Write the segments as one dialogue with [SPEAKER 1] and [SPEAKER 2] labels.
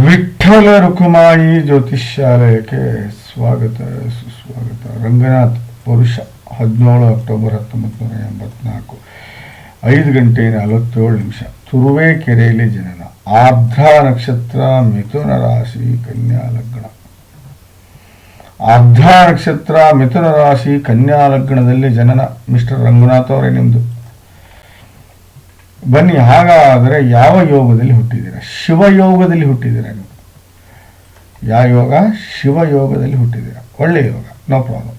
[SPEAKER 1] ವಿಠ್ಠಲ ರುಕುಮಾಯಿ ಜ್ಯೋತಿಷ್ಯಾಲಯಕ್ಕೆ ಸ್ವಾಗತ, ಸುಸ್ವಾಗತ. ರಂಗನಾಥ್, ಪುರುಷ, ಹದಿನೇಳು ಅಕ್ಟೋಬರ್ ಹತ್ತೊಂಬತ್ತು ನೂರ ಎಂಬತ್ನಾಲ್ಕು. ಐದು ಗಂಟೆ ನಲವತ್ತೇಳು ನಿಮಿಷ. ತುರುವೇಕೆರೆಯಲ್ಲಿ ಜನನ. ಆರ್ಧ ನಕ್ಷತ್ರ, ಮಿಥುನ ರಾಶಿ, ಕನ್ಯಾ ಲಗ್ನ. ಆರ್ಧ ನಕ್ಷತ್ರ, ಮಿಥುನ ರಾಶಿ, ಕನ್ಯಾ ಲಗ್ನದಲ್ಲಿ ಜನನ. ಮಿಸ್ಟರ್ ರಂಗನಾಥ್ ಅವರೇ ನಿಮ್ಮದು ಬನ್ನಿ, ಹಾಗಾದರೆ ಯಾವ ಯೋಗದಲ್ಲಿ ಹುಟ್ಟಿದ್ದೀರಾ? ಶಿವಯೋಗದಲ್ಲಿ ಹುಟ್ಟಿದ್ದೀರಾ ನೀವು? ಯಾವ ಯೋಗ? ಶಿವಯೋಗದಲ್ಲಿ ಹುಟ್ಟಿದ್ದೀರಾ? ಒಳ್ಳೆಯ ಯೋಗ, ನೋ ಪ್ರಾಬ್ಲಮ್.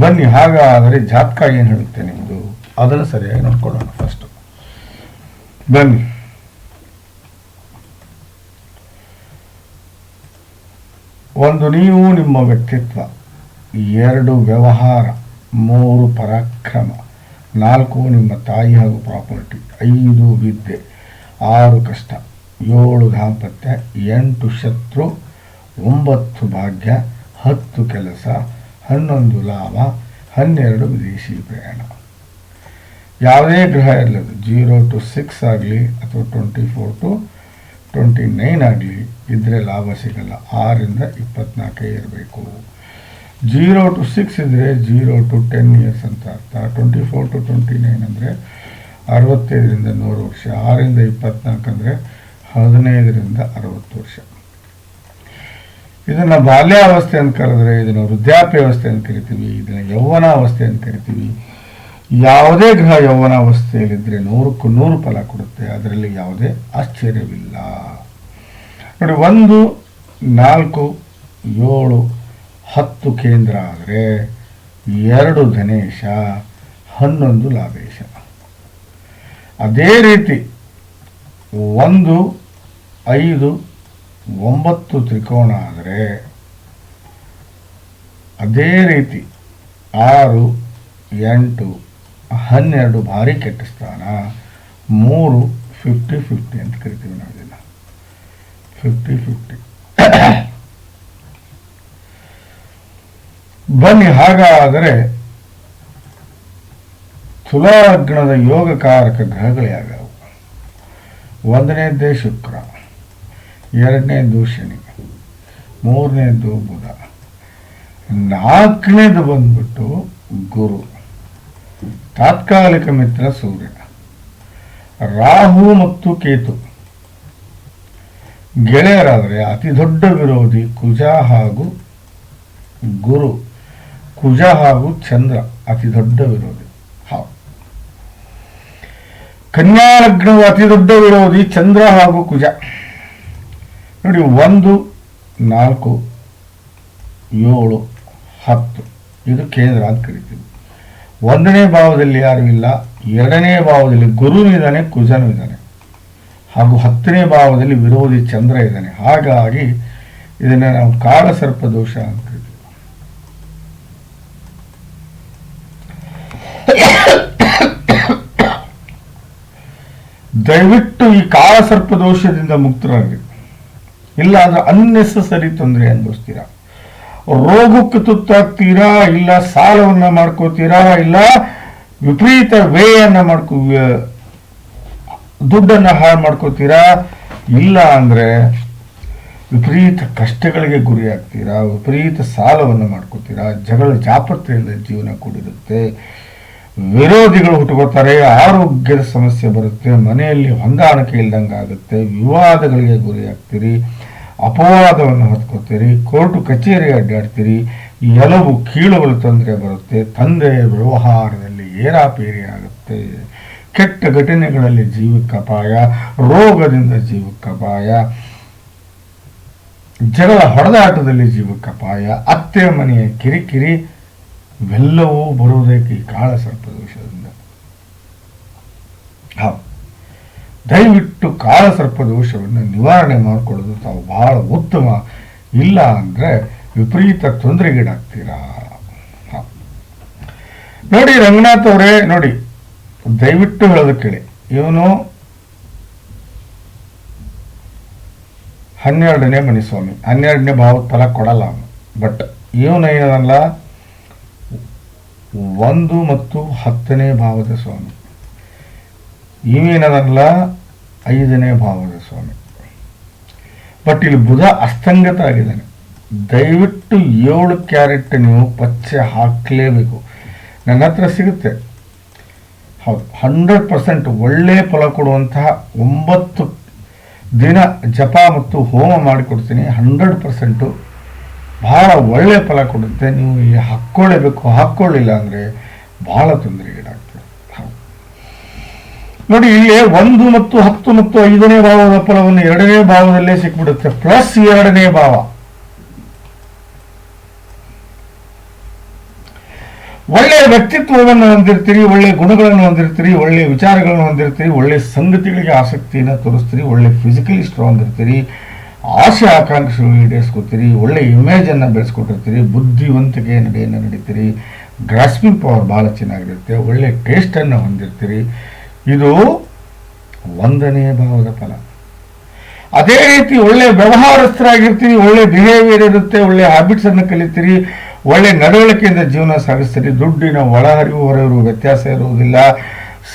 [SPEAKER 1] ಬನ್ನಿ, ಹಾಗಾದರೆ ಜಾತಕ ಏನು ಹೇಳುತ್ತೆ ನಿಮ್ಮದು ಅದನ್ನು ಸರಿಯಾಗಿ ನೋಡ್ಕೊಳ್ಳೋಣ ಫಸ್ಟು ಬನ್ನಿ. ಒಂದು ನೀವು ನಿಮ್ಮ ವ್ಯಕ್ತಿತ್ವ, ಎರಡು ವ್ಯವಹಾರ, ಮೂರು ಪರಾಕ್ರಮ. ನಾಲ್ಕು ನಿಮ್ಮ ತಾಯಿ ಹಾಗೂ ಪ್ರಾಪರ್ಟಿ, ಐದು ವಿದ್ಯೆ, ಆರು ಕಷ್ಟ, ಏಳು ದಾಂಪತ್ಯ, ಎಂಟು ಶತ್ರು, ಒಂಬತ್ತು ಭಾಗ್ಯ, ಹತ್ತು ಕೆಲಸ, ಹನ್ನೊಂದು ಲಾಭ, ಹನ್ನೆರಡು ವಿದೇಶಿ ಪ್ರಯಾಣ. ಯಾವುದೇ ಗ್ರಹ ಇರಲದು ಜೀರೋ ಟು ಸಿಕ್ಸ್ ಆಗಲಿ ಅಥವಾ twenty four to twenty nine ಆಗಲಿ ಇದ್ದರೆ ಲಾಭ ಸಿಗಲ್ಲ. ಆರಿಂದ ಇಪ್ಪತ್ನಾಲ್ಕೇ ಇರಬೇಕು. ಜೀರೋ ಟು ಸಿಕ್ಸ್ ಇದ್ದರೆ ಜೀರೋ ಟು ಟೆನ್ ಇಯರ್ಸ್ ಅಂತ ಅರ್ಥ. Twenty four to twenty nine ಅಂದರೆ ಅರವತ್ತೈದರಿಂದ ನೂರು ವರ್ಷ. ಆರಿಂದ ಇಪ್ಪತ್ನಾಲ್ಕು ಅಂದರೆ ಹದಿನೈದರಿಂದ ಅರವತ್ತು ವರ್ಷ. ಇದನ್ನು ಬಾಲ್ಯಾವಸ್ಥೆ ಅಂತ ಕರೆದ್ರೆ ಇದನ್ನು ವೃದ್ಧಾಪ್ಯಾವಸ್ಥೆ ಅಂತ ಕರಿತೀವಿ. ಇದನ್ನು ಯೌವನಾವಸ್ಥೆ ಅಂತ ಕರಿತೀವಿ. ಯಾವುದೇ ಗ್ರಹ ಯೌವನಾವಸ್ಥೆಯಲ್ಲಿದ್ದರೆ ನೂರಕ್ಕೂ ನೂರು ಫಲ ಕೊಡುತ್ತೆ. ಅದರಲ್ಲಿ ಯಾವುದೇ ಆಶ್ಚರ್ಯವಿಲ್ಲ. ನೋಡಿ, ಒಂದು, ನಾಲ್ಕು, ಏಳು ಹತ್ತು ಕೇಂದ್ರ ಆದರೆ ಎರಡು ಧನೇಶ, ಹನ್ನೊಂದು ಲಾಭೇಶ. ಅದೇ ರೀತಿ ಒಂದು, ಐದು, ಒಂಬತ್ತು ತ್ರಿಕೋಣ ಆದರೆ ಅದೇ ರೀತಿ ಆರು, ಎಂಟು, ಹನ್ನೆರಡು ಭಾರಿ ಕೆಟ್ಟ ಸ್ಥಾನ, ಮೂರು ಫಿಫ್ಟಿ ಫಿಫ್ಟಿ ಅಂತ ಕರಿತೀವಿ ನಾವು ಇದನ್ನು ಫಿಫ್ಟಿ ಫಿಫ್ಟಿ ಬನ್ನಿ, ಹಾಗಾದರೆ ತುಲಾಗ್ನದ ಯೋಗಕಾರಕ ಗ್ರಹಗಳು ಯಾವ್ಯಾವು ಒಂದನೇದ್ದೇ ಶುಕ್ರ ಎರಡನೇದು ಶನಿ ಮೂರನೇದು ಬುಧ, ನಾಲ್ಕನೇದು ಬಂದ್ಬಿಟ್ಟು ಗುರು, ತಾತ್ಕಾಲಿಕ ಮಿತ್ರ ಸೂರ್ಯ, ರಾಹು ಮತ್ತು ಕೇತು. ಗೆಳೆಯರಾದರೆ ಅತಿ ದೊಡ್ಡ ವಿರೋಧಿ ಕುಜ ಹಾಗೂ ಗುರು. ಕುಜ ಹಾಗೂ ಚಂದ್ರ ಅತಿ ದೊಡ್ಡ ವಿರೋಧಿ. ಹೌದು ಕನ್ಯಾ ಲಗ್ನವು ಅತಿ ದೊಡ್ಡ ವಿರೋಧಿ ಚಂದ್ರ ಹಾಗೂ ಕುಜ. ನೋಡಿ, ಒಂದು, ನಾಲ್ಕು, ಏಳು, ಹತ್ತು. ಇದು ಕೇಂದ್ರ ಅಂತ ಕರಿತೀವಿ. ಒಂದನೇ ಭಾವದಲ್ಲಿ ಯಾರು ಇಲ್ಲ, ಎರಡನೇ ಭಾವದಲ್ಲಿ ಗುರುನು ಇದ್ದಾನೆ, ಕುಜನು ಇದ್ದಾನೆ. ಹಾಗೂ ಹತ್ತನೇ ಭಾವದಲ್ಲಿ ವಿರೋಧಿ ಚಂದ್ರ ಇದ್ದಾನೆ. ಹಾಗಾಗಿ ಇದನ್ನು ನಾವು ಕಾಳಸರ್ಪ ದೋಷ ಅಂತ ಕರಿತೀವಿ ದಯವಿಟ್ಟು ಈ ಕಾಳಸರ್ಪ ದೋಷದಿಂದ ಮುಕ್ತರಾಗಿ. ಇಲ್ಲ ಅನ್ನೆಸರಿ ತೊಂದರೆ ಅನುಭವಿಸ್ತೀರಾ? ರೋಗಕ್ಕೆ ತುತ್ತಾಗ್ತೀರಾ? ಇಲ್ಲ ಸಾಲವನ್ನ ಮಾಡ್ಕೋತೀರಾ? ಇಲ್ಲ ವಿಪರೀತ ವ್ಯಯನ್ನ ಮಾಡ್ಕೋ ದುಡ್ಡನ್ನ ಹಾಳು ಮಾಡ್ಕೋತೀರಾ? ಇಲ್ಲ ಅಂದ್ರೆ ವಿಪರೀತ ಕಷ್ಟಗಳಿಗೆ ಗುರಿ ಆಗ್ತೀರಾ ವಿಪರೀತ ಸಾಲವನ್ನು ಮಾಡ್ಕೋತೀರಾ? ಜಗಳ ಜಾಪತ್ರೆಯಿಂದ ಜೀವನ ಕೂಡಿರುತ್ತೆ. ವಿರೋಧಿಗಳು ಹುಟ್ಟುಕೊತಾರೆ ಆರೋಗ್ಯದ ಸಮಸ್ಯೆ ಬರುತ್ತೆ, ಮನೆಯಲ್ಲಿ ಹೊಂದಾಣಿಕೆ ಇಲ್ದಂಗೆ ಆಗುತ್ತೆ, ವಿವಾದಗಳಿಗೆ ಗುರಿಯಾಗ್ತೀರಿ ಅಪವಾದವನ್ನು ಹೊತ್ಕೋತೀರಿ, ಕೋರ್ಟು, ಕಚೇರಿ ಅಡ್ಡಾಡ್ತೀರಿ ಎಲವು ಕೀಳುಗಳು ತೊಂದರೆ ಬರುತ್ತೆ, ತಂದೆಯ ವ್ಯವಹಾರದಲ್ಲಿ ಏರಾಪೇರಿ ಆಗುತ್ತೆ. ಕೆಟ್ಟ ಘಟನೆಗಳಲ್ಲಿ ಜೀವಕ್ಕೆ ಅಪಾಯ, ರೋಗದಿಂದ ಜೀವಕ್ಕೆ ಅಪಾಯ, ಜಗಳ ಹೊಡೆದಾಟದಲ್ಲಿ ಜೀವಕ್ಕೆ ಅಪಾಯ, ಅತ್ತೆ ಮನೆಯ ಕಿರಿಕಿರಿ ಇವೆಲ್ಲವೂ ಬರುವುದಕ್ಕೆ ಕಾಳ ಕಾಳ ಸರ್ಪದೋಷದಿಂದ ಹೌದು. ದಯವಿಟ್ಟು ಕಾಳ ಸರ್ಪದೋಷವನ್ನು ನಿವಾರಣೆ ಮಾಡಿಕೊಳ್ಳೋದು ತಾವು ಬಹಳ ಉತ್ತಮ. ಇಲ್ಲ ಅಂದರೆ ವಿಪರೀತ ತೊಂದರೆಗೀಡಾಗ್ತೀರಾ. ನೋಡಿ ರಂಗನಾಥ್ ಅವರೇ, ನೋಡಿ, ದಯವಿಟ್ಟು ಹೇಳೋದು ಕೇಳಿ. ಇವನು ಹನ್ನೆರಡನೇ ಮನೆ ಸ್ವಾಮಿ ಹನ್ನೆರಡನೇ ಭಾವ ಫಲ ಕೊಡಲ್ಲ ಅವನು. ಬಟ್ ಇವನು ಏನದಲ್ಲ ಒಂದು ಮತ್ತು ಹತ್ತನೇ ಭಾವದ ಸ್ವಾಮಿ. ಇವೇನದಲ್ಲ ಐದನೇ ಭಾವದ ಸ್ವಾಮಿ. ಬಟ್ ಇಲ್ಲಿ ಬುಧ ಅಸ್ತಂಗತ ಆಗಿದ್ದಾನೆ. ದಯವಿಟ್ಟು ಏಳು ಕ್ಯಾರೆಟ್ ನೀವು ಪಚ್ಚೆ ಹಾಕಲೇಬೇಕು. ನನ್ನ ಹತ್ರ ಸಿಗುತ್ತೆ. ಹೌದು ಹಂಡ್ರೆಡ್ ಪರ್ಸೆಂಟ್ ಒಳ್ಳೆ ಫಲ ಕೊಡುವಂತಹ ಒಂಬತ್ತು ದಿನ ಜಪ ಮತ್ತು ಹೋಮ ಮಾಡಿಕೊಡ್ತೀನಿ. ಹಂಡ್ರೆಡ್ ಪರ್ಸೆಂಟು ಬಹಳ ಒಳ್ಳೆ ಫಲ ಕೊಡುತ್ತೆ. ನೀವು ಇಲ್ಲಿ ಹಾಕ್ಕೊಳ್ಳೇಬೇಕು, ಹಾಕ್ಕೊಳ್ಳಿಲ್ಲ ಅಂದರೆ ಬಹಳ ತೊಂದರೆಗೀಡಾಗ್ತದೆ. ನೋಡಿ, ಇಲ್ಲಿ ಒಂದು ಮತ್ತು ಹತ್ತು ಮತ್ತು ಐದನೇ ಭಾವದ ಫಲವನ್ನು ಎರಡನೇ ಭಾವದಲ್ಲೇ ಸಿಕ್ಬಿಡುತ್ತೆ. ಪ್ಲಸ್ ಎರಡನೇ ಭಾವ. ಒಳ್ಳೆಯ ವ್ಯಕ್ತಿತ್ವವನ್ನು ಹೊಂದಿರ್ತೀರಿ, ಒಳ್ಳೆಯ ಗುಣಗಳನ್ನು ಹೊಂದಿರ್ತೀರಿ, ಒಳ್ಳೆಯ ವಿಚಾರಗಳನ್ನು ಹೊಂದಿರ್ತೀರಿ, ಒಳ್ಳೆಯ ಸಂಗತಿಗಳಿಗೆ ಆಸಕ್ತಿಯನ್ನು ತೋರಿಸ್ತೀರಿ ಒಳ್ಳೆ ಫಿಸಿಕಲಿ ಸ್ಟ್ರಾಂಗ್ ಇರ್ತೀರಿ ಆಸೆ ಆಕಾಂಕ್ಷೆಗಳು ಈಡೇರಿಸ್ಕೊತೀರಿ, ಒಳ್ಳೆ ಇಮೇಜನ್ನು ಬೆಳೆಸ್ಕೊಟ್ಟಿರ್ತೀರಿ, ಬುದ್ಧಿವಂತಿಕೆ ನಡೆಯನ್ನು ನಡೀತೀರಿ ಗ್ರಾಸ್ಪಿಂಗ್ ಪವರ್ ಭಾಳ ಚೆನ್ನಾಗಿರುತ್ತೆ, ಒಳ್ಳೆ ಟೇಸ್ಟನ್ನು ಹೊಂದಿರ್ತೀರಿ. ಇದು ಒಂದನೇ ಭಾವದ ಫಲ. ಅದೇ ರೀತಿ ಒಳ್ಳೆ ವ್ಯವಹಾರಸ್ಥರಾಗಿರ್ತೀರಿ, ಒಳ್ಳೆ ಬಿಹೇವಿಯರ್ ಇರುತ್ತೆ, ಒಳ್ಳೆ ಹ್ಯಾಬಿಟ್ಸ್ ಅನ್ನು ಕಲಿತೀರಿ, ಒಳ್ಳೆ ನಡವಳಿಕೆಯಿಂದ ಜೀವನ ಸಾಗಿಸ್ತೀರಿ, ದುಡ್ಡಿನ ಒಳಹರಿವು ಹೊರಹರಿವು ವ್ಯತ್ಯಾಸ ಇರುವುದಿಲ್ಲ,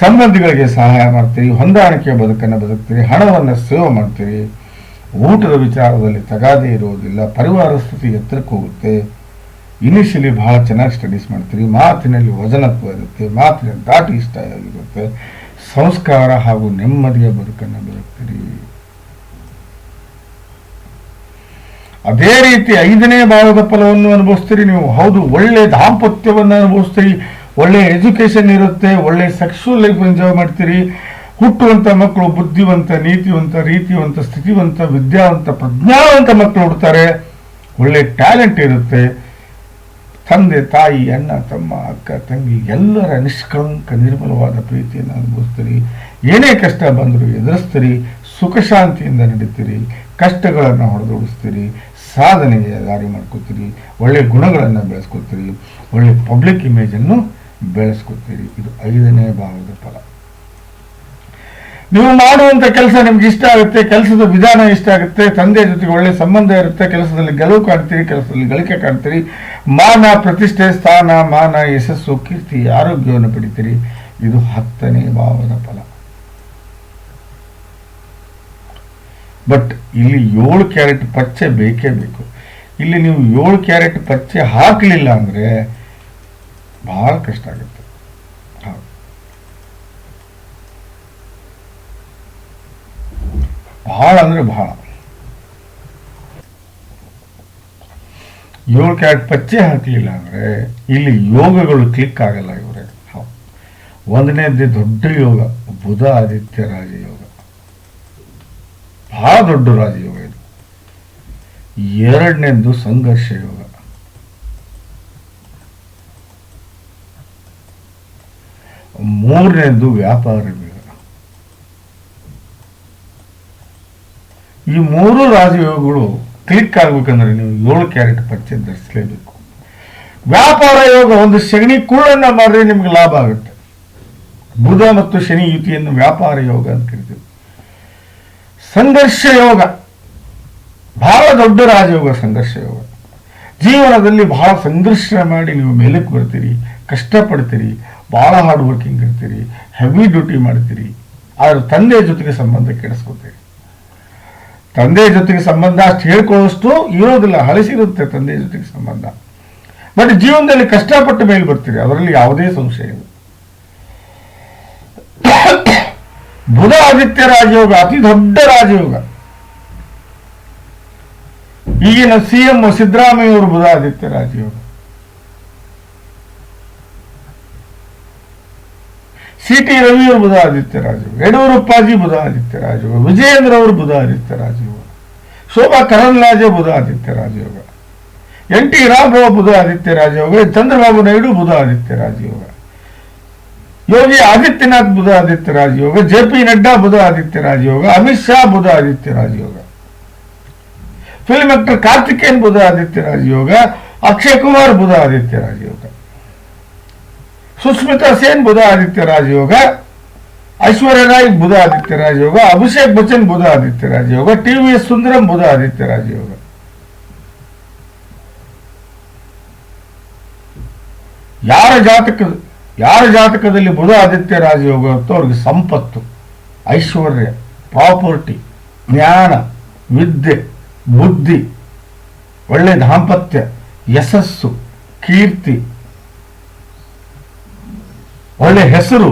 [SPEAKER 1] ಸಂಬಂಧಿಗಳಿಗೆ ಸಹಾಯ ಮಾಡ್ತೀರಿ, ಹೊಂದಾಣಿಕೆಯ ಬದುಕನ್ನು ಬದುಕ್ತೀರಿ, ಹಣವನ್ನು ಸೇವ್ ಮಾಡ್ತೀರಿ. ಊಟದ ವಿಚಾರದಲ್ಲಿ ತಗಾದೆ ಇರುವುದಿಲ್ಲ, ಪರಿವಾರ ಸ್ಥಿತಿ ಎತ್ತರಕ್ಕೆ ಹೋಗುತ್ತೆ. ಇನಿಷಿಯಲಿ ಬಹಳ ಚೆನ್ನಾಗಿ ಸ್ಟಡೀಸ್ ಮಾಡ್ತೀರಿ, ಮಾತಿನಲ್ಲಿ ವಜನತ್ವ ಇರುತ್ತೆ ಮಾತಿನ ದಾಟಿ ಇಷ್ಟ ಆಗಿರುತ್ತೆ. ಸಂಸ್ಕಾರ ಹಾಗೂ ನೆಮ್ಮದಿಯ ಬದುಕನ್ನು ಬದುಕ್ತೀರಿ ಅದೇ ರೀತಿ ಐದನೇ ಭಾವದ ಫಲವನ್ನು ಅನುಭವಿಸ್ತೀರಿ, ನೀವು ಹೌದು, ಒಳ್ಳೆ ದಾಂಪತ್ಯವನ್ನು ಅನುಭವಿಸ್ತೀರಿ, ಒಳ್ಳೆ ಎಜುಕೇಶನ್ ಇರುತ್ತೆ, ಒಳ್ಳೆ ಸೆಕ್ಷುವಲ್ ಲೈಫ್ ಎಂಜಾಯ್ ಮಾಡ್ತೀರಿ. ಹುಟ್ಟುವಂಥ ಮಕ್ಕಳು ಬುದ್ಧಿವಂತ, ನೀತಿವಂತ, ರೀತಿವಂತ, ಸ್ಥಿತಿವಂತ, ವಿದ್ಯಾವಂತ, ಪ್ರಜ್ಞಾವಂತ ಮಕ್ಕಳು ಹುಡ್ತಾರೆ. ಒಳ್ಳೆ ಟ್ಯಾಲೆಂಟ್ ಇರುತ್ತೆ. ತಂದೆ, ತಾಯಿ, ಅಣ್ಣ, ತಮ್ಮ, ಅಕ್ಕ, ತಂಗಿ, ಎಲ್ಲರ ನಿಷ್ಕಳಂಕ, ನಿರ್ಮಲವಾದ ಪ್ರೀತಿಯನ್ನು ಅನುಭವಿಸ್ತೀರಿ. ಏನೇ ಕಷ್ಟ ಬಂದರೂ ಎದುರಿಸ್ತೀರಿ. ಸುಖಶಾಂತಿಯಿಂದ ನಡೀತೀರಿ. ಕಷ್ಟಗಳನ್ನು ಹೊಡೆದೋಡಿಸ್ತೀರಿ. ಸಾಧನೆಗೆ ದಾರಿ ಮಾಡ್ಕೋತೀರಿ. ಒಳ್ಳೆ ಗುಣಗಳನ್ನು ಬೆಳೆಸ್ಕೊತೀರಿ. ಒಳ್ಳೆ ಪಬ್ಲಿಕ್ ಇಮೇಜನ್ನು ಬೆಳೆಸ್ಕೊತೀರಿ. ಇದು ಐದನೇ ಭಾವದ ಫಲ. ನೀವು ಮಾಡುವಂತ ಕೆಲಸ ನಿಮ್ಗೆ ಇಷ್ಟ ಆಗುತ್ತೆ, ಕೆಲಸದ ವಿಧಾನ ಇಷ್ಟ ಆಗುತ್ತೆ, ತಂದೆ ಜೊತೆಗೆ ಒಳ್ಳೆ ಸಂಬಂಧ ಇರುತ್ತೆ, ಕೆಲಸದಲ್ಲಿ ಗೆಲುವು ಕಾಣ್ತೀರಿ, ಕೆಲಸದಲ್ಲಿ ಗಳಿಕೆ ಕಾಣ್ತೀರಿ. ಮಾನ, ಪ್ರತಿಷ್ಠೆ, ಸ್ಥಾನ, ಮಾನ, ಯಶಸ್ಸು, ಕೀರ್ತಿ, ಆರೋಗ್ಯವನ್ನು ಪಡಿತೀರಿ. ಇದು ಹತ್ತನೇ ಭಾವದ ಫಲ. ಬಟ್ ಇಲ್ಲಿ ಏಳು ಕ್ಯಾರೆಟ್ ಪಚ್ಚೆ ಬೇಕೇ ಬೇಕು. ಇಲ್ಲಿ ನೀವು ಏಳು ಕ್ಯಾರೆಟ್ ಪಚ್ಚೆ ಹಾಕಲಿಲ್ಲ ಅಂದರೆ ಬಹಳ ಕಷ್ಟ ಆಗುತ್ತೆ ಹೌದು ಬಹಳ ಅಂದರೆ ಬಹಳ. ಏಳು ಕ್ಯಾರೆಟ್ ಪಚ್ಚೆ ಹಾಕಲಿಲ್ಲ ಅಂದರೆ ಇಲ್ಲಿ ಯೋಗಗಳು ಕ್ಲಿಕ್ ಆಗಲ್ಲ ಇವರೇ. ಒಂದನೇದ್ದು ದೊಡ್ಡ ಯೋಗ, ಬುಧ ಆದಿತ್ಯ ರಾಜಯೋಗ. ಬಹಳ ದೊಡ್ಡ ರಾಜಯೋಗ ಇದು. ಎರಡನೇದ್ದು ಸಂಘರ್ಷ ಯೋಗ. ಮೂರನೇದ್ದು ವ್ಯಾಪಾರ ಯೋಗ ಈ ಮೂರು ರಾಜಯೋಗಗಳು ಕ್ಲಿಕ್ ಆಗ್ಬೇಕಂದ್ರೆ ನೀವು ಏಳು ಕ್ಯಾರೆಟ್ ಪಚ್ಚೆ ಧರಿಸಲೇಬೇಕು. ವ್ಯಾಪಾರ ಯೋಗ ಒಂದು ಶನಿ ಕುಳ್ಳನ್ನ ಮಾಡಿದ್ರೆ ನಿಮ್ಗೆ ಲಾಭ ಆಗುತ್ತೆ. ಬುಧ ಮತ್ತು ಶನಿ ಯುತಿಯನ್ನು ವ್ಯಾಪಾರ ಯೋಗ ಅಂತ ಕರಿತೀವಿ. ಸಂಘರ್ಷ ಯೋಗ. ಬಹಳ ದೊಡ್ಡ ರಾಜಯೋಗ ಸಂಘರ್ಷ ಯೋಗ. ಜೀವನದಲ್ಲಿ ಬಹಳ ಸಂಘರ್ಷ ಮಾಡಿ ನೀವು ಮೇಲಕ್ಕೆ ಬರ್ತೀರಿ, ಕಷ್ಟಪಡ್ತೀರಿ, ಬಹಳ ಹಾರ್ಡ್ ವರ್ಕಿಂಗ್ ಇರ್ತೀರಿ ಹೆವಿ ಡ್ಯೂಟಿ ಮಾಡ್ತೀರಿ. ಆದರೆ ತಂದೆಯ ಜೊತೆಗೆ ಸಂಬಂಧ ಕೆಡಿಸ್ಕೋತೀರಿ. ತಂದೆಯ ಜೊತೆಗೆ ಸಂಬಂಧ ಅಷ್ಟು ಹೇಳ್ಕೊಳ್ಳೋಷ್ಟು ಇರೋದಿಲ್ಲ, ಹಳಸಿರುತ್ತೆ ತಂದೆ ಜೊತೆಗೆ ಸಂಬಂಧ. ಬಟ್ ಜೀವನದಲ್ಲಿ ಕಷ್ಟಪಟ್ಟು ಮೇಲೆ ಬರ್ತೀರಿ, ಅದರಲ್ಲಿ ಯಾವುದೇ ಸಂಶಯ ಇಲ್ಲ. ಬುಧ ಆದಿತ್ಯ ರಾಜಯೋಗ, ಅತಿ ದೊಡ್ಡ ರಾಜಯೋಗ. ಈಗಿನ ಸಿ ಎಂ ಸಿದ್ದರಾಮಯ್ಯ ಅವರು ಬುಧ ಆದಿತ್ಯ ರಾಜಯೋಗ. ಸಿ ಟಿ ರವಿ ಅವರು ಬುಧ ಆದಿತ್ಯ ರಾಜಯೋಗ ಯಡಿಯೂರಪ್ಪಾಜಿ ಬುಧ ಆದಿತ್ಯ ರಾಜಯೋಗ ವಿಜಯೇಂದ್ರ ಅವರು ಬುಧ ಆದಿತ್ಯ ರಾಜಯೋಗ ಶೋಭಾ ಕರಂದ್ಲಾಜೆ ಬುಧ ಆದಿತ್ಯ ರಾಜಯೋಗ ಎನ್ ಟಿ ರಾಘವ ಬುಧ ಆದಿತ್ಯ ರಾಜಯೋಗ ಚಂದ್ರಬಾಬು ನಾಯ್ಡು ಬುಧ ಆದಿತ್ಯ ರಾಜಯೋಗ ಯೋಗಿ ಆದಿತ್ಯನಾಥ್ ಬುಧ ಆದಿತ್ಯ ರಾಜಯೋಗ ಜೆ ಪಿ ನಡ್ಡಾ ಬುಧ ಆದಿತ್ಯ ರಾಜಯೋಗ ಅಮಿತ್ ಶಾ ಬುಧ ಆದಿತ್ಯ ರಾಜಯೋಗ ಫಿಲ್ಮ್ ಆಕ್ಟರ್ ಕಾರ್ತಿಕೇಯನ್ ಬುಧ ಆದಿತ್ಯ ರಾಜಯೋಗ ಅಕ್ಷಯ್ ಕುಮಾರ್ ಬುಧ ಆದಿತ್ಯ ರಾಜಯೋಗ ಸುಸ್ಮಿತಾ ಸೇನ್ ಬುಧ ಆದಿತ್ಯ ರಾಜಯೋಗ ಐಶ್ವರ್ಯ ರಾಯ್ ಬುಧ ಆದಿತ್ಯ ರಾಜಯೋಗ, ಅಭಿಷೇಕ್ ಬಚ್ಚನ್ ಬುಧ ಆದಿತ್ಯ ರಾಜಯೋಗ, ಟಿ ವಿ ಎಸ್ ಸುಂದರಂ ಬುಧ ಆದಿತ್ಯ ರಾಜಯೋಗ. ಯಾರ ಜಾತಕ, ಯಾರ ಜಾತಕದಲ್ಲಿ ಬುಧ ಆದಿತ್ಯ ರಾಜಯೋಗ ಇರುತ್ತೋ ಅವ್ರಿಗೆ ಸಂಪತ್ತು, ಐಶ್ವರ್ಯ, ಪ್ರಾಪರ್ಟಿ, ಜ್ಞಾನ, ವಿದ್ಯೆ, ಬುದ್ಧಿ, ಒಳ್ಳೆ ದಾಂಪತ್ಯ, ಯಶಸ್ಸು, ಕೀರ್ತಿ ಒಳ್ಳೆ ಹೆಸರು,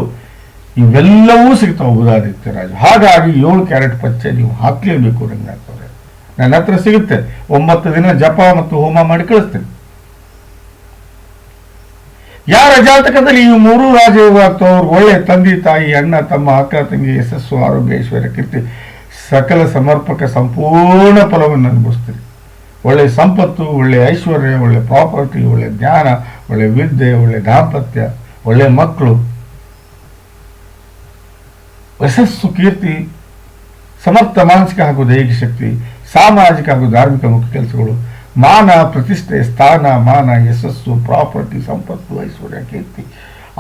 [SPEAKER 1] ಇವೆಲ್ಲವೂ ಸಿಗ್ತಾವೆ ಬುಧಾದಿತ್ಯ ರಾಜು ಹಾಗಾಗಿ ಏಳು ಕ್ಯಾರೆಟ್ ಪಚ್ಚೆ ನೀವು ಹಾಕ್ಲೇಬೇಕು ರಂಗನಾಥವ್ರೆ ನನ್ನ ಹತ್ರ ಸಿಗುತ್ತೆ. ಒಂಬತ್ತು ದಿನ ಜಪ ಮತ್ತು ಹೋಮ ಮಾಡಿ ಕಳಿಸ್ತೇನೆ. ಯಾರ ಜಾತಕದಲ್ಲಿ ಈ ಮೂರು ರಾಜಯೋಗ ಅವ್ರು ಒಳ್ಳೆ ತಂದೆ, ತಾಯಿ, ಅಣ್ಣ, ತಮ್ಮ, ಅಕ್ಕ, ತಂಗಿ, ಯಶಸ್ಸು, ಆರೋಗ್ಯ, ಐಶ್ವರ್ಯ, ಕೀರ್ತಿ, ಸಕಲ ಸಮರ್ಪಕ ಸಂಪೂರ್ಣ ಫಲವನ್ನು ಅನುಭವಿಸ್ತೀರಿ ಒಳ್ಳೆ ಸಂಪತ್ತು, ಒಳ್ಳೆ ಐಶ್ವರ್ಯ, ಒಳ್ಳೆ ಪ್ರಾಪರ್ಟಿ, ಒಳ್ಳೆ ಜ್ಞಾನ, ಒಳ್ಳೆ ವಿದ್ಯೆ, ಒಳ್ಳೆ ದಾಂಪತ್ಯ ಒಳ್ಳೆ ಮಕ್ಕಳು, ಯಶಸ್ಸು, ಕೀರ್ತಿ, ಸಮರ್ಥ, ಮಾನಸಿಕ ಹಾಗೂ ದೈಹಿಕ ಶಕ್ತಿ, ಸಾಮಾಜಿಕ ಹಾಗೂ ಧಾರ್ಮಿಕ ಮುಖ್ಯ ಕೆಲಸಗಳು, ಮಾನ, ಪ್ರತಿಷ್ಠೆ, ಸ್ಥಾನ, ಮಾನ, ಯಶಸ್ಸು, ಪ್ರಾಪರ್ಟಿ, ಸಂಪತ್ತು, ಐಶ್ವರ್ಯ, ಕೀರ್ತಿ,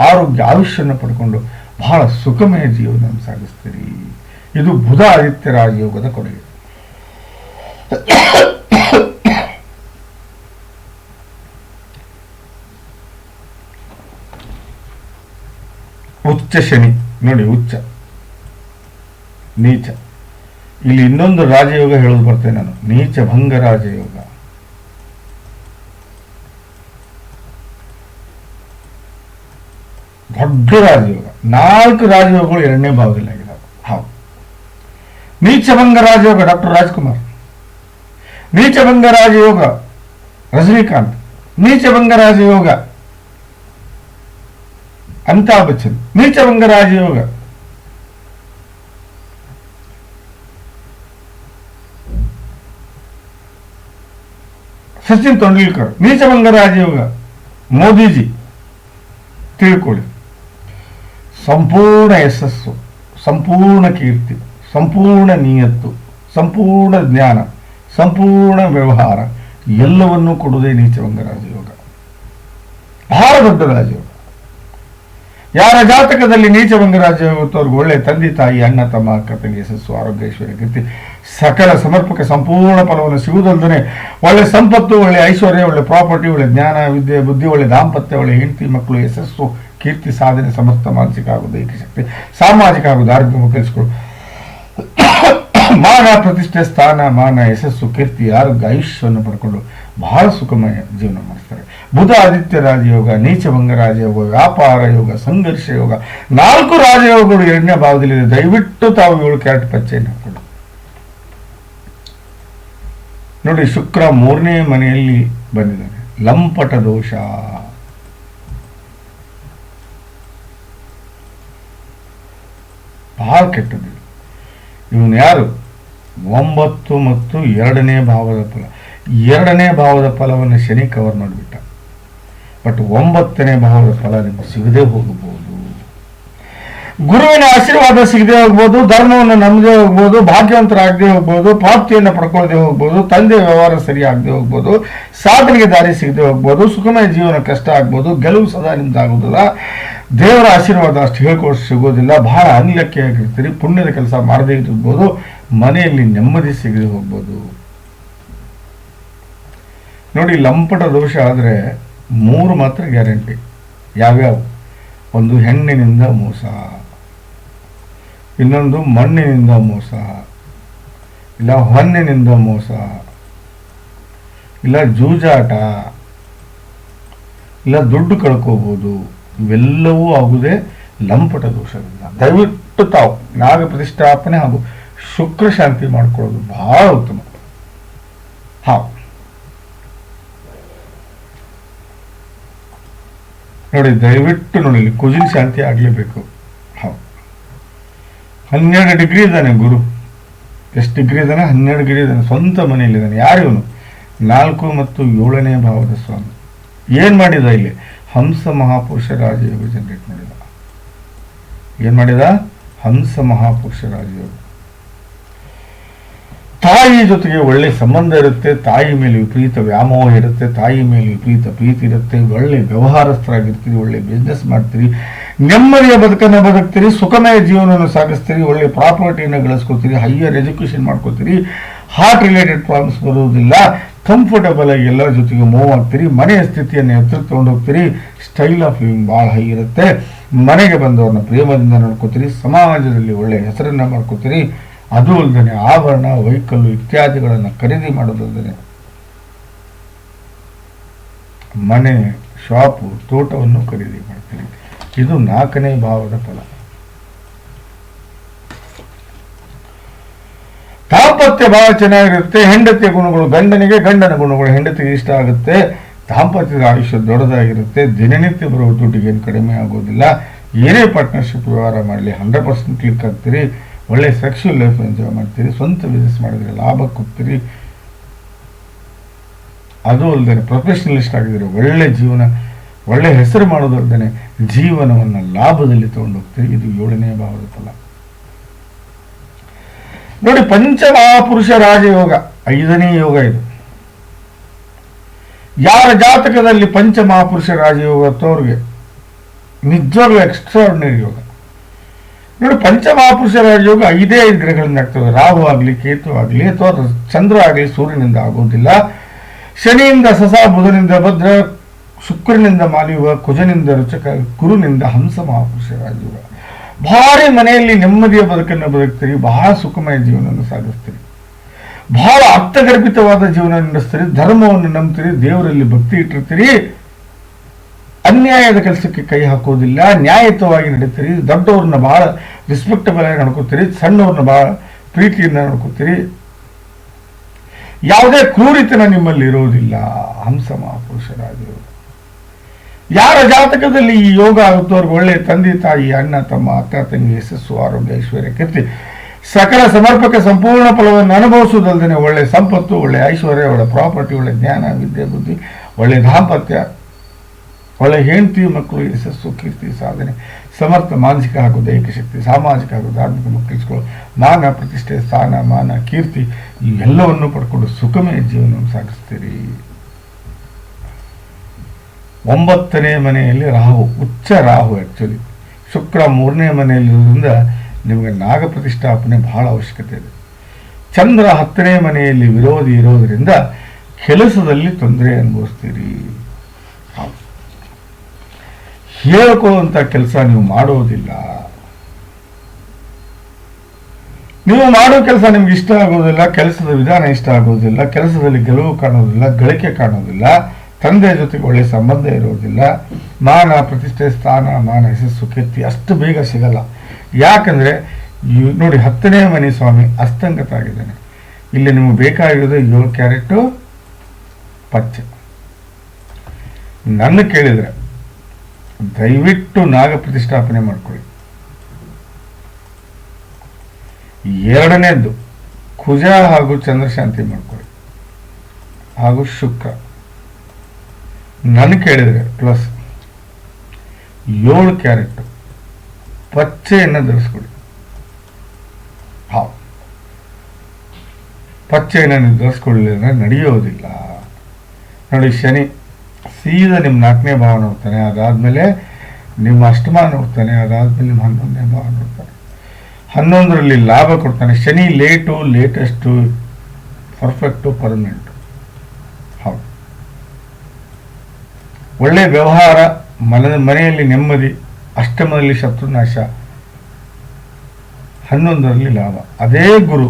[SPEAKER 1] ಆರೋಗ್ಯ ಆಯುಷ್ಯನ್ನು ಪಡ್ಕೊಂಡು ಬಹಳ ಸುಖಮಯ ಜೀವನ ಸಾಗಿಸ್ತೀರಿ. ಇದು ಬುಧ ಆದಿತ್ಯರ ಯೋಗದ ಕೊಡುಗೆ. ಉಚ್ಚ ಶನಿ ನೋಡಿ, ಉಚ್ಚ. ನೀಚ. ಇಲ್ಲಿ ಇನ್ನೊಂದು ರಾಜಯೋಗ ಹೇಳೋದು ಬರ್ತೇನೆ ನಾನು. ನೀಚ ಭಂಗ ರಾಜಯೋಗ. ದೊಡ್ಡ ರಾಜಯೋಗ. ನಾಲ್ಕು ರಾಜಯೋಗಗಳು ಎರಡನೇ ಭಾಗದಲ್ಲಿ ಹೌದು. ನೀಚಭಂಗ ರಾಜಯೋಗ ಡಾಕ್ಟರ್ ರಾಜ್ಕುಮಾರ್. ನೀಚಭಂಗ ರಾಜಯೋಗ ರಜನಿಕಾಂತ್. ನೀಚಭಂಗ ರಾಜಯೋಗ ಅಮಿತಾಬ್ ಬಚ್ಚನ್ ನೀಚಭಂಗ ರಾಜಯೋಗ. ಸಚಿನ್ ತೆಂಡೂಲ್ಕರ್ ನೀಚಭಂಗ ರಾಜಯೋಗ. ಮೋದಿಜಿ, ತಿಳ್ಕೊಳ್ಳಿ. ಸಂಪೂರ್ಣ ಯಶಸ್ಸು, ಸಂಪೂರ್ಣ ಕೀರ್ತಿ, ಸಂಪೂರ್ಣ ನಿಯತ್ತು, ಸಂಪೂರ್ಣ ಜ್ಞಾನ, ಸಂಪೂರ್ಣ ವ್ಯವಹಾರ, ಎಲ್ಲವನ್ನೂ ಕೊಡುವುದೇ ನೀಚಭಂಗ ಯೋಗ ಬಹಳ ದೊಡ್ಡ ರಾಜಯೋಗ. ಯಾರ ಜಾತಕದಲ್ಲಿ ನೀಚ ರಾಜಯೋಗ ಅವ್ರಿಗೆ ಒಳ್ಳೆ ತಂದೆ ತಾಯಿ, ಅಣ್ಣ, ತಮ್ಮ, ಅಕ್ಕ, ತಂಗಿ, ಯಶಸ್ಸು ಆರೋಗ್ಯ ಕೀರ್ತಿ, ಸಕಲ ಸಮರ್ಪಕ ಸಂಪೂರ್ಣ ಫಲವನ್ನು ಸಿಗುವುದಲ್ಲದೆ ಒಳ್ಳೆ ಸಂಪತ್ತು, ಒಳ್ಳೆ ಐಶ್ವರ್ಯ, ಒಳ್ಳೆ ಪ್ರಾಪರ್ಟಿ, ಒಳ್ಳೆ ಜ್ಞಾನ, ವಿದ್ಯೆ, ಬುದ್ಧಿ, ಒಳ್ಳೆ ದಾಂಪತ್ಯ, ಒಳ್ಳೆ ಹೆಂಡತಿ, ಮಕ್ಕಳು, ಯಶಸ್ಸು, ಕೀರ್ತಿ, ಸಾಧನೆ ಸಮರ್ಥ ಮಾನಸಿಕ ಹಾಗೂ ದೈಹಿಕ ಶಕ್ತಿ, ಸಾಮಾಜಿಕ ಹಾಗೂ ಧಾರ್ಮಿಕ ಕೆಲಸಗಳು ಮಾನ, ಪ್ರತಿಷ್ಠೆ, ಸ್ಥಾನ, ಮಾನ, ಯಶಸ್ಸು, ಕೀರ್ತಿ, ಆರೋಗ್ಯ, ಆಯುಷ್ಯವನ್ನು ಪಡ್ಕೊಂಡು ಬಹಳ ಸುಖಮಯ ಜೀವನ ಬುಧ ಆದಿತ್ಯ ರಾಜಯೋಗ ನೀಚಭಂಗ ರಾಜಯೋಗ, ವ್ಯಾಪಾರ ಯೋಗ, ಸಂಘರ್ಷ ಯೋಗ, ನಾಲ್ಕು ರಾಜಯೋಗಗಳು ಎರಡನೇ ಭಾಗದಲ್ಲಿದೆ ದಯವಿಟ್ಟು ತಾವು ಏಳು ಕ್ಯಾರೆಟ್ ಪಚ್ಚೆಯನ್ನು ಹಾಕೊಂಡು ನೋಡಿ, ಶುಕ್ರ ಮೂರನೇ ಮನೆಯಲ್ಲಿ ಬಂದಿದ್ದಾನೆ. ಲಂಪಟ ದೋಷ. ಬಹಳ ಕೆಟ್ಟದ್ದು ಇವನು ಯಾರು? ಒಂಬತ್ತು ಮತ್ತು ಎರಡನೇ ಭಾವದ ಫಲ. ಎರಡನೇ ಭಾವದ ಫಲವನ್ನು ಶನಿ ಕವರ್ ಮಾಡಿಬಿಟ್ಟ. ಬಟ್ ಒಂಬತ್ತನೇ ಭಾವದ ಫಲ ನಿಮಗೆ ಸಿಗದೆ ಹೋಗಬಹುದು ಗುರುವಿನ ಆಶೀರ್ವಾದ ಸಿಗದೆ ಹೋಗ್ಬೋದು, ಧರ್ಮವನ್ನು ನಂಬದೆ ಹೋಗ್ಬೋದು, ಭಾಗ್ಯವಂತರಾಗದೆ ಹೋಗ್ಬೋದು, ಪ್ರಾಪ್ತಿಯನ್ನು ಪಡ್ಕೊಳ್ಳದೆ ಹೋಗ್ಬೋದು, ತಂದೆ ವ್ಯವಹಾರ ಸರಿಯಾಗದೆ ಹೋಗ್ಬೋದು, ಸಾಧನೆಗೆ ದಾರಿ ಸಿಗದೆ ಹೋಗ್ಬೋದು, ಸುಖಮಯ ಜೀವನ ಕಷ್ಟ ಆಗ್ಬೋದು, ಗೆಲುವು ಸದಾ ನಿಮ್ದಾಗೋದಿಲ್ಲ ದೇವರ ಆಶೀರ್ವಾದ ಅಷ್ಟು ಹೇಳ್ಕೊಟ್ಟು ಸಿಗೋದಿಲ್ಲ. ಬಹಳ ಅನ್ಯಕ್ಕೆ ಆಗಿರ್ತೀರಿ ಪುಣ್ಯದ ಕೆಲಸ ಮಾಡದೇ ಇರ್ಬೋದು, ಮನೆಯಲ್ಲಿ ನೆಮ್ಮದಿ ಸಿಗದೆ ಹೋಗ್ಬೋದು. ನೋಡಿ ಲಂಪಟ ದೋಷ ಆದರೆ ಮೂರು ಮಾತ್ರ ಗ್ಯಾರಂಟಿ. ಯಾವ್ಯಾವ? ಒಂದು ಹೆಣ್ಣಿನಿಂದ ಮೋಸ. ಇನ್ನೊಂದು ಮಣ್ಣಿನಿಂದ ಮೋಸ. ಇಲ್ಲ ಹೊನ್ನಿನಿಂದ ಮೋಸ. ಇಲ್ಲ ಜೂಜಾಟ. ಇಲ್ಲ ದುಡ್ಡು ಕಳ್ಕೋಬೋದು. ಇವೆಲ್ಲವೂ ಆಗುವುದೇ ಲಂಪಟ ದೋಷದಿಂದ. ದಯವಿಟ್ಟು ತಾವು ನಾಗ ಪ್ರತಿಷ್ಠಾಪನೆ ಹಾಗೂ ಶುಕ್ರ ಶಾಂತಿ ಮಾಡ್ಕೊಳ್ಳೋದು ಬಹಳ ಉತ್ತಮ. ಹಾ. ನೋಡಿ, ದಯವಿಟ್ಟು ನೋಡಿ ಕುಜಿನ್ ಶಾಂತಿ ಆಗಲೇಬೇಕು. ಹನ್ನೆರಡು ಡಿಗ್ರಿ ಇದ್ದಾನೆ ಗುರು. ಎಷ್ಟು ಡಿಗ್ರಿ ಇದ್ದಾನೆ? ಹನ್ನೆರಡು ಡಿಗ್ರಿ ಇದ್ದಾನೆ. ಸ್ವಂತ ಮನೆಯಲ್ಲಿದ್ದಾನೆ ಯಾರು ಇವನು? ನಾಲ್ಕು ಮತ್ತು ಏಳನೇ ಭಾವದ ಸ್ವಾಮಿ. ಏನು ಮಾಡಿದ ಇಲ್ಲಿ? ಹಂಸ ಮಹಾಪುರುಷ ರಾಜಯೋಗ ಜನರೇಟ್ ಮಾಡಿದ. ಏನು ಮಾಡಿದ? ಹಂಸ ಮಹಾಪುರುಷ ರಾಜಯೋಗ. ತಾಯಿ ಜೊತೆಗೆ ಒಳ್ಳೆ ಸಂಬಂಧ ಇರುತ್ತೆ, ತಾಯಿ ಮೇಲೆ ವಿಪರೀತ ವ್ಯಾಮೋಹ ಇರುತ್ತೆ, ತಾಯಿ ಮೇಲೆ ವಿಪರೀತ ಪ್ರೀತಿ ಇರುತ್ತೆ, ಒಳ್ಳೆ ವ್ಯವಹಾರಸ್ಥರಾಗಿರ್ತೀರಿ, ಒಳ್ಳೆ ಬಿಸ್ನೆಸ್ ಮಾಡ್ತೀರಿ, ನೆಮ್ಮದಿಯ ಬದುಕನ್ನು ಬದುಕ್ತೀರಿ, ಸುಖಮಯ ಜೀವನವನ್ನು ಸಾಗಿಸ್ತೀರಿ, ಒಳ್ಳೆ ಪ್ರಾಪರ್ಟಿಯನ್ನು ಗಳಿಸ್ಕೋತೀರಿ ಹೈಯರ್ ಎಜುಕೇಷನ್ ಮಾಡ್ಕೋತೀರಿ ಹಾರ್ಟ್ ರಿಲೇಟೆಡ್ ಪ್ರಾಬ್ಲಮ್ಸ್ ಬರುವುದಿಲ್ಲ ಕಂಫರ್ಟಬಲ್ ಆಗಿ ಎಲ್ಲರ ಜೊತೆಗೆ ಮೂವ್ ಆಗ್ತೀರಿ, ಮನೆಯ ಸ್ಥಿತಿಯನ್ನು ಎತ್ತರ ತಗೊಂಡು ಹೋಗ್ತೀರಿ ಸ್ಟೈಲ್ ಆಫ್ ಲಿವಿಂಗ್ ಭಾಳ ಹೈ ಇರುತ್ತೆ. ಮನೆಗೆ ಬಂದವ್ರನ್ನ ಪ್ರೇಮದಿಂದ ನೋಡ್ಕೋತೀರಿ, ಸಮಾಜದಲ್ಲಿ ಒಳ್ಳೆಯ ಹೆಸರನ್ನು ಮಾಡ್ಕೋತೀರಿ ಅದು ಅಲ್ಲದೆ ಆಭರಣ ವೈಕಲ್ಲು ಇತ್ಯಾದಿಗಳನ್ನು ಖರೀದಿ ಮಾಡೋದಲ್ಲದೆ ಮನೆ, ಶಾಪು, ತೋಟವನ್ನು ಖರೀದಿ ಮಾಡ್ತೀನಿ ಇದು ನಾಲ್ಕನೇ ಭಾವದ ಫಲ. ದಾಂಪತ್ಯ ಭಾವ ಚೆನ್ನಾಗಿರುತ್ತೆ. ಹೆಂಡತಿಯ ಗುಣಗಳು, ಗಂಡನಿಗೆ ಗಂಡನ ಗುಣಗಳು, ಹೆಂಡತಿಗೆ ಇಷ್ಟ ಆಗುತ್ತೆ. ದಾಂಪತ್ಯದ ಆಯುಷ್ಯ ದೊಡ್ಡದಾಗಿರುತ್ತೆ. ದಿನನಿತ್ಯ ಬರುವ ದುಡ್ಡಿಗೆ ಕಡಿಮೆ ಆಗೋದಿಲ್ಲ. ಏನೇ ಪಾರ್ಟ್ನರ್ಶಿಪ್ ವ್ಯವಹಾರ ಮಾಡಲಿ ಹಂಡ್ರೆಡ್ ಪರ್ಸೆಂಟ್ ಕ್ಲಿಕ್ ಆಗ್ತೀರಿ. ಒಳ್ಳೆ ಸೆಕ್ಷುವಲ್ ಲೈಫ್ ಎಂಜಾಯ್ ಮಾಡ್ತೀರಿ, ಸ್ವಂತ ಬಿಸ್ನೆಸ್ ಮಾಡಿದ್ರೆ ಲಾಭಕ್ಕೆ ಹೋಗ್ತೀರಿ ಅದು ಅಲ್ಲದೆ ಪ್ರೊಫೆಷನಲಿಸ್ಟ್ ಆಗಿದ್ರೆ ಒಳ್ಳೆ ಜೀವನ, ಒಳ್ಳೆ ಹೆಸರು ಮಾಡೋದಲ್ಲದೆ ಜೀವನವನ್ನು ಲಾಭದಲ್ಲಿ ತಗೊಂಡು ಹೋಗ್ತೀರಿ. ಇದು ಏಳನೇ ಭಾವದ ಫಲ. ನೋಡಿ ಪಂಚಮಹಾಪುರುಷ ರಾಜಯೋಗ ಐದನೇ ಯೋಗ ಇದು. ಯಾರ ಜಾತಕದಲ್ಲಿ ಪಂಚಮಹಾಪುರುಷ ರಾಜಯೋಗ ಅವ್ರಿಗೆ ನಿಜವಾಗ್ಲೂ ಎಕ್ಸ್ಟ್ರಾರ್ಡಿನರಿ ಯೋಗ. ನೋಡಿ ಪಂಚಮಹಾಪುರುಷ ರಾಜಯೋಗ ಐದೇ ಐದು ಗ್ರಹಗಳಿಂದ ಆಗ್ತದೆ ರಾಹು ಆಗಲಿ, ಕೇತು ಆಗಲಿ, ಅಥವಾ ಚಂದ್ರ ಆಗಲಿ, ಸೂರ್ಯನಿಂದ ಆಗುವುದಿಲ್ಲ ಶನಿಯಿಂದ ಸಸ, ಬುಧನಿಂದ ಭದ್ರ, ಶುಕ್ರನಿಂದ ಮಾಲಿಯುವ ಕುಜನಿಂದ ರುಚಕ, ಗುರುನಿಂದ ಹಂಸ ಮಹಾಪುರುಷ ರಾಜಯೋಗ ಭಾರಿ ಮನೆಯಲ್ಲಿ ನೆಮ್ಮದಿಯ ಬದುಕನ್ನು ಬದುಕ್ತೀರಿ, ಬಹಳ ಸುಖಮಯ ಜೀವನವನ್ನು ಸಾಗಿಸ್ತೀರಿ. ಬಹಳ ಅರ್ಥಗರ್ಭಿತವಾದ ಜೀವನ ನಡೆಸ್ತೀರಿ, ಧರ್ಮವನ್ನು ನಂಬ್ತೀರಿ, ದೇವರಲ್ಲಿ ಭಕ್ತಿ ಇಟ್ಟಿರ್ತೀರಿ. ಅನ್ಯಾಯದ ಕೆಲಸಕ್ಕೆ ಕೈ ಹಾಕೋದಿಲ್ಲ, ನ್ಯಾಯಯುತವಾಗಿ ನಡೀತೀರಿ, ದೊಡ್ಡವ್ರನ್ನ ಬಹಳ ರೆಸ್ಪೆಕ್ಟಬಲ್ ಆಗಿ ನಡ್ಕೋತೀರಿ, ಸಣ್ಣವ್ರನ್ನ ಬಹಳ ಪ್ರೀತಿಯಿಂದ ನಡ್ಕೋತೀರಿ. ಯಾವುದೇ ಕ್ರೂರಿತನ ನಿಮ್ಮಲ್ಲಿ ಇರೋದಿಲ್ಲ, ಹಂಸ ಮಹಾಪುರುಷರಾಗಿರು ಯಾರ ಜಾತಕದಲ್ಲಿ ಈ ಯೋಗ ಆಗುತ್ತವ್ರಿಗೆ ಒಳ್ಳೆ ತಂದೆ, ತಾಯಿ, ಅಣ್ಣ, ತಮ್ಮ, ಅಕ್ಕ, ತಂಗಿ, ಯಶಸ್ಸು, ಆರೋಗ್ಯ, ಐಶ್ವರ್ಯ, ಕೀರ್ತಿ, ಸಕಲ ಸಮರ್ಪಕ ಸಂಪೂರ್ಣ ಫಲವನ್ನು ಅನುಭವಿಸುವುದಲ್ಲದೆ ಒಳ್ಳೆ ಸಂಪತ್ತು, ಒಳ್ಳೆ ಐಶ್ವರ್ಯ, ಒಳ್ಳೆ ಪ್ರಾಪರ್ಟಿ, ಒಳ್ಳೆ ಜ್ಞಾನ, ವಿದ್ಯೆ, ಬುದ್ಧಿ, ಒಳ್ಳೆ ದಾಂಪತ್ಯ. ಒಳ್ಳೆ ಹೆಂಡತಿ ಮಕ್ಕಳು ಯಶಸ್ಸು ಕೀರ್ತಿ ಸಾಧನೆ. ಸಮರ್ಥ, ಮಾನಸಿಕ ಹಾಗೂ ದೈಹಿಕ ಶಕ್ತಿ, ಸಾಮಾಜಿಕ ಹಾಗೂ ಧಾರ್ಮಿಕ ಮಕ್ಕಳಿಸ್ಕೊಳ್ಳೋ ಮಾನ, ಪ್ರತಿಷ್ಠೆ, ಸ್ಥಾನ, ಮಾನ, ಕೀರ್ತಿ, ಇವೆಲ್ಲವನ್ನು ಪಡ್ಕೊಂಡು ಸುಖಮಯ ಜೀವನವನ್ನು ಸಾಗಿಸ್ತೀರಿ. ಒಂಬತ್ತನೇ ಮನೆಯಲ್ಲಿ ರಾಹು ಉಚ್ಚ ರಾಹು ಆ್ಯಕ್ಚುಲಿ ಶುಕ್ರ ಮೂರನೇ ಮನೆಯಲ್ಲಿರೋದ್ರಿಂದ ನಿಮಗೆ ನಾಗ ಪ್ರತಿಷ್ಠಾಪನೆ ಬಹಳ ಅವಶ್ಯಕತೆ ಇದೆ. ಚಂದ್ರ ಹತ್ತನೇ ಮನೆಯಲ್ಲಿ ವಿರೋಧಿ ಇರೋದರಿಂದ ಕೆಲಸದಲ್ಲಿ ತೊಂದರೆ ಅನುಭವಿಸ್ತೀರಿ. ಹೇಳ್ಕೊಳ್ಳುವಂಥ ಕೆಲಸ ನೀವು ಮಾಡೋದಿಲ್ಲ. ನೀವು ಮಾಡೋ ಕೆಲಸ ನಿಮ್ಗೆ ಇಷ್ಟ ಆಗೋದಿಲ್ಲ, ಕೆಲಸದ ವಿಧಾನ ಇಷ್ಟ ಆಗೋದಿಲ್ಲ, ಕೆಲಸದಲ್ಲಿ ಗೆಲುವು ಕಾಣೋದಿಲ್ಲ, ಗಳಿಕೆ ಕಾಣೋದಿಲ್ಲ, ತಂದೆ ಜೊತೆಗೆ ಒಳ್ಳೆಯ ಸಂಬಂಧ ಇರೋದಿಲ್ಲ, ಮಾನ, ಪ್ರತಿಷ್ಠೆ, ಸ್ಥಾನ, ಮಾನ, ಯಶಸ್ಸು, ಕೀರ್ತಿ ಅಷ್ಟು ಬೇಗ ಸಿಗಲ್ಲ. ಯಾಕಂದರೆ ನೋಡಿ ಹತ್ತನೇ ಮನೆ ಸ್ವಾಮಿ ಅಸ್ತಂಗತ ಆಗಿದ್ದಾನೆ ಇಲ್ಲಿ ನಿಮಗೆ ಬೇಕಾಗಿರೋದು ಏಳು ಕ್ಯಾರೆಟು ಪಚ್ಚೆ ನನ್ನ ಕೇಳಿದ್ರೆ ದಯವಿಟ್ಟು ನಾಗ ಪ್ರತಿಷ್ಠಾಪನೆ ಮಾಡಿಕೊಳ್ಳಿ. ಎರಡನೇದ್ದು, ಕುಜ ಹಾಗೂ ಚಂದ್ರಶಾಂತಿ ಮಾಡಿಕೊಳ್ಳಿ. ಹಾಗೂ ಶುಕ್ರ. ನನ್ ಕೇಳಿದ್ರೆ ಪ್ಲಸ್ ಏಳು ಕ್ಯಾರೆಟ್ ಪಚ್ಚೆಯನ್ನು ಧರಿಸ್ಕೊಳ್ಳಿ. ಹಾ. ಪಚ್ಚೆಯನ್ನು ನೀವು ಧರಿಸ್ಕೊಳ್ಳಿಲ್ಲ ನಡೆಯೋದಿಲ್ಲ. ನೋಡಿ, ಶನಿ ಸೀದಾ ನಿಮ್ಮ ನಾಲ್ಕನೇ ಭಾವ ನೋಡ್ತಾನೆ, ಅದಾದಮೇಲೆ ನಿಮ್ಮ ಅಷ್ಟಮ ನೋಡ್ತಾನೆ, ಅದಾದಮೇಲೆ ನಿಮ್ಮ ಹನ್ನೊಂದನೇ ಭಾವ ನೋಡ್ತಾನೆ. ಹನ್ನೊಂದರಲ್ಲಿ ಲಾಭ ಕೊಡ್ತಾನೆ. Shani late latest perfect permanent ಹೌದು. ಒಳ್ಳೆ ವ್ಯವಹಾರ ಮನ ಮನೆಯಲ್ಲಿ ನೆಮ್ಮದಿ, ಅಷ್ಟಮದಲ್ಲಿ ಶತ್ರುನಾಶ ಹನ್ನೊಂದರಲ್ಲಿ ಲಾಭ. ಅದೇ ಗುರು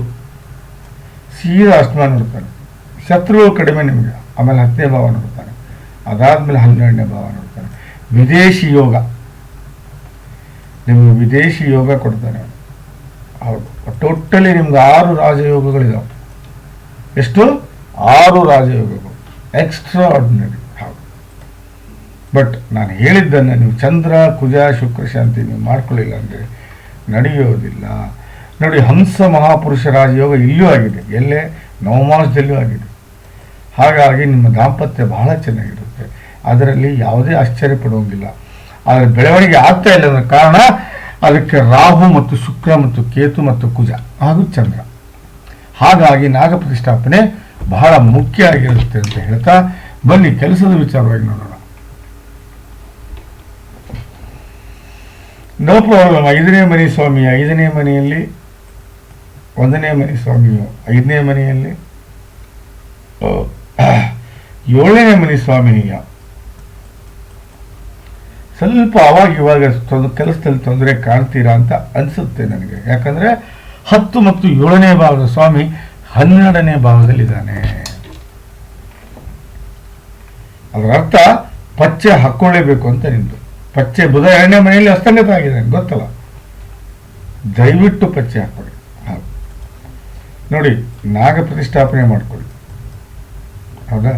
[SPEAKER 1] ಸೀದಾ ಅಷ್ಟಮ ನೋಡ್ತಾನೆ. ಶತ್ರುಗಳು ಕಡಿಮೆ ನಿಮಗೆ. ಆಮೇಲೆ ಹತ್ತನೇ ಭಾವ ನೋಡ್ತಾನೆ. ಅದಾದ್ಮೇಲೆ ಹನ್ನೆರಡನೇ ಭಾವ ನೋಡ್ತಾನೆ ವಿದೇಶಿ ಯೋಗ. ನಿಮಗೆ ವಿದೇಶಿ ಯೋಗ ಕೊಡ್ತಾನೆ. ಹೌದು ಟೋಟಲಿ ನಿಮ್ಗೆ ಆರು ರಾಜಯೋಗಗಳಿದಾವೆ. ಎಷ್ಟು? ಆರು ರಾಜಯೋಗಗಳು. ಎಕ್ಸ್ಟ್ರಾ ಆರ್ಡಿನರಿ ಹೌದು. ಬಟ್ ನಾನು ಹೇಳಿದ್ದನ್ನು ನೀವು ಚಂದ್ರ, ಕುಜ, ಶುಕ್ರ, ಶಾಂತಿ ನೀವು ಮಾಡ್ಕೊಳ್ಳಿಲ್ಲ ಅಂದರೆ ನಡೆಯೋದಿಲ್ಲ. ನೋಡಿ, ಹಂಸ ಮಹಾಪುರುಷ ರಾಜಯೋಗ ಇಲ್ಲೂ ಆಗಿದೆ. ಎಲ್ಲೇ? ನವಮಾಸದಲ್ಲೂ ಆಗಿದೆ. ಹಾಗಾಗಿ ನಿಮ್ಮ ದಾಂಪತ್ಯ ಬಹಳ ಚೆನ್ನಾಗಿರುತ್ತೆ ಅದರಲ್ಲಿ ಯಾವುದೇ ಆಶ್ಚರ್ಯ ಪಡುವಂಗಿಲ್ಲ. ಆದರೆ ಬೆಳವಣಿಗೆ ಆಗ್ತಾ ಇಲ್ಲ ಅನ್ನೋ ಕಾರಣ ಅದಕ್ಕೆ ರಾಹು ಮತ್ತು ಶುಕ್ರ ಮತ್ತು ಕೇತು ಮತ್ತು ಕುಜ ಹಾಗೂ ಚಂದ್ರ. ಹಾಗಾಗಿ ನಾಗ ಪ್ರತಿಷ್ಠಾಪನೆ ಬಹಳ ಮುಖ್ಯ ಆಗಿರುತ್ತೆ ಅಂತ ಹೇಳ್ತಾ ಬನ್ನಿ ಕೆಲಸದ ವಿಚಾರವಾಗಿ ನೋಡೋಣ. ನೋ ಪ್ರಾಬ್ಲಮ್ ಐದನೇ ಮನೆ ಸ್ವಾಮಿಯ ಐದನೇ ಮನೆಯಲ್ಲಿ, ಒಂದನೇ ಮನೆ ಸ್ವಾಮಿಯು, ಐದನೇ ಮನೆಯಲ್ಲಿ ಏಳನೇ ಮನೆ ಸ್ವಾಮಿಯ. ಸ್ವಲ್ಪ ಅವಾಗ ಇವಾಗ ಕೆಲಸದಲ್ಲಿ ತೊಂದರೆ ಕಾಣ್ತೀರಾ ಅಂತ ಅನಿಸುತ್ತೆ ನನಗೆ. ಯಾಕಂದ್ರೆ ಹತ್ತು ಮತ್ತು ಏಳನೇ ಭಾವದ ಸ್ವಾಮಿ ಹನ್ನೆರಡನೇ ಭಾವದಲ್ಲಿದ್ದಾನೆ. ಅದರ ಅರ್ಥ ಪಚ್ಚೆ ಹಾಕ್ಕೊಳ್ಳೇಬೇಕು ಅಂತ ನಿಂದು ಪಚ್ಚೆ ಬುಧ ಎರಡನೇ ಮನೆಯಲ್ಲಿ ಅಸ್ತಂಗತ ಆಗಿದೆ ಗೊತ್ತಲ್ಲ? ದಯವಿಟ್ಟು ಪಚ್ಚೆ ಹಾಕ್ಕೊಳ್ಳಿ. ನೋಡಿ, ನಾಗ ಪ್ರತಿಷ್ಠಾಪನೆ ಮಾಡ್ಕೊಳ್ಳಿ. ಹೌದಾ?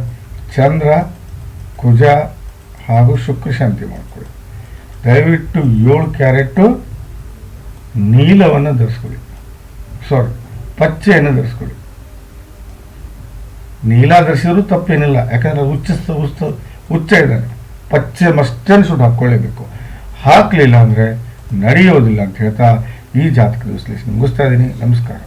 [SPEAKER 1] ಚಂದ್ರ, ಕುಜ ಹಾಗೂ ಶುಕ್ರ ಶಾಂತಿ ಮಾಡಿಕೊಳ್ಳಿ. ದಯವಿಟ್ಟು ಏಳು ಕ್ಯಾರೆಟು ನೀಲವನ್ನು ಧರಿಸ್ಕೊಳ್ಳಿ. ಸಾರಿ ಪಚ್ಚೆಯನ್ನು ಧರಿಸ್ಕೊಳ್ಳಿ. ನೀಲ ಧರಿಸಿದ್ರು ತಪ್ಪೇನಿಲ್ಲ, ಯಾಕಂದ್ರೆ ಉಚ್ಚ ಉಚ್ಚ ಉಚ್ಚ ಇದ್ದಾನೆ. ಪಚ್ಚೆ ಮಸ್ಟನ್ನು ಸುಟ್ಟು ಹಾಕ್ಕೊಳ್ಳೇಬೇಕು. ಹಾಕಲಿಲ್ಲ ಅಂದರೆ ನಡೆಯೋದಿಲ್ಲ ಅಂತ ಹೇಳ್ತಾ ಈ ಜಾತಕದ ವಿಶ್ಲೇಷಣೆ ಮುಗಿಸ್ತಾ ಇದ್ದೀನಿ. ನಮಸ್ಕಾರ.